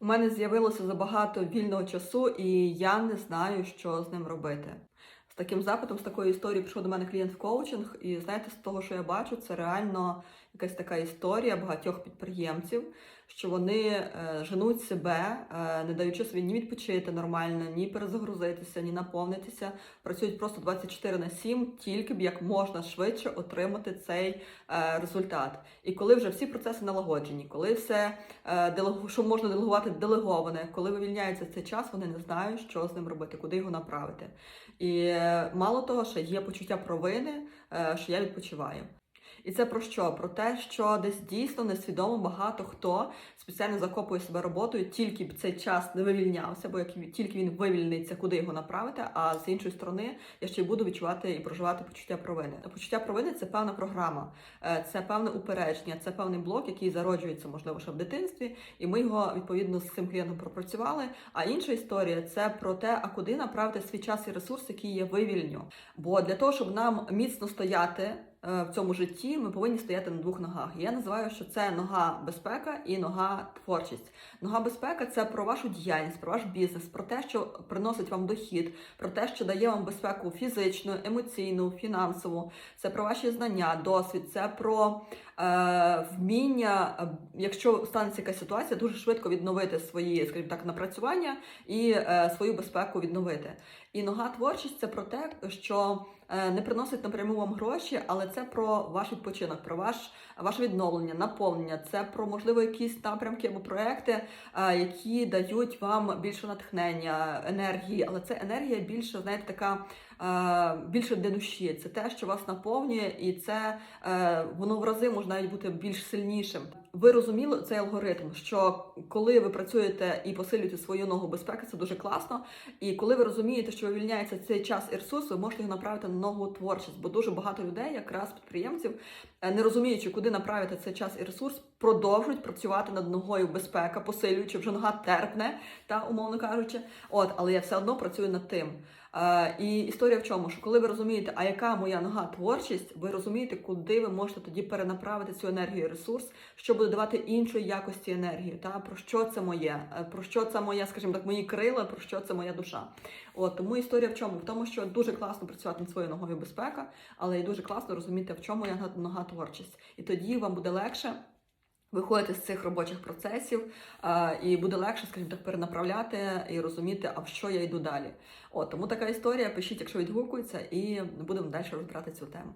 У мене з'явилося забагато вільного часу, і я не знаю, що з ним робити. З таким запитом, з такою історією прийшов до мене клієнт в коучинг, і знаєте, з того, що я бачу, це реально якась така історія багатьох підприємців, що вони е, женуть себе, е, не даючи собі ні відпочити нормально, ні перезагрузитися, ні наповнитися. Працюють просто 24 на 7, тільки б як можна швидше отримати цей е, результат. І коли вже всі процеси налагоджені, коли все що можна делегувати, делеговане, коли вивільняється цей час, вони не знають, що з ним робити, куди його направити. І мало того, що є почуття провини, що я відпочиваю. І це про що? Про те, що десь дійсно несвідомо багато хто спеціально закопує себе роботою, тільки б цей час не вивільнявся, бо як тільки він вивільниться, куди його направити. А з іншої сторони, я ще й буду відчувати і проживати почуття провини. Почуття провини це певна програма, е, це певне упередження, це певний блок, який зароджується, можливо, ще в дитинстві, і ми його відповідно з цим клієнтом пропрацювали. А інша історія це про те, а куди направити свій час і ресурс, який є вивільню. Бо для того, щоб нам міцно стояти в цьому житті, ми повинні стояти на двох ногах. Я називаю, що це нога безпека і нога творчість. Нога безпека це про вашу діяльність, про ваш бізнес, про те, що приносить вам дохід, про те, що дає вам безпеку фізичну, емоційну, фінансову. Це про ваші знання, досвід, це про е, вміння, якщо станеться якась ситуація, дуже швидко відновити свої, скажімо так, напрацювання і е, свою безпеку відновити. І нога творчість це про те, що е, не приносить напряму вам гроші, але це про ваш відпочинок, про ваш, ваше відновлення, наповнення. Це про можливо якісь напрямки або проекти, е, які дають вам більше натхнення, енергії. Але це енергія більше, знаєте, така більше для душі. Це те, що вас наповнює, і це е, воно в рази може навіть бути більш сильнішим. Ви розуміли цей алгоритм, що коли ви працюєте і посилюєте свою ногу безпеки, це дуже класно. І коли ви розумієте, що вивільняється цей час і ресурс, ви можете його направити на ногу творчість, бо дуже багато людей, якраз підприємців, е, не розуміючи, куди направити цей час і ресурс, продовжують працювати над ногою безпека, посилюючи вже нога терпне, та умовно кажучи. От, але я все одно працюю над тим. Е, і історія в чому? Що коли ви розумієте, а яка моя нога творчість, ви розумієте, куди ви можете тоді перенаправити цю енергію і ресурс, що буде давати іншої якості енергію. Та про що це моє? Е, Про що це моє, скажімо так, мої крила, про що це моя душа? От тому історія в чому? В тому, що дуже класно працювати над своєю ногою безпека, але і дуже класно розуміти, в чому я нога творчість. І тоді вам буде легше. Виходити з цих робочих процесів, е, і буде легше, скажімо так, перенаправляти і розуміти, а в що я йду далі. От тому така історія. Пишіть, якщо відгукується, і будемо далі розбирати цю тему.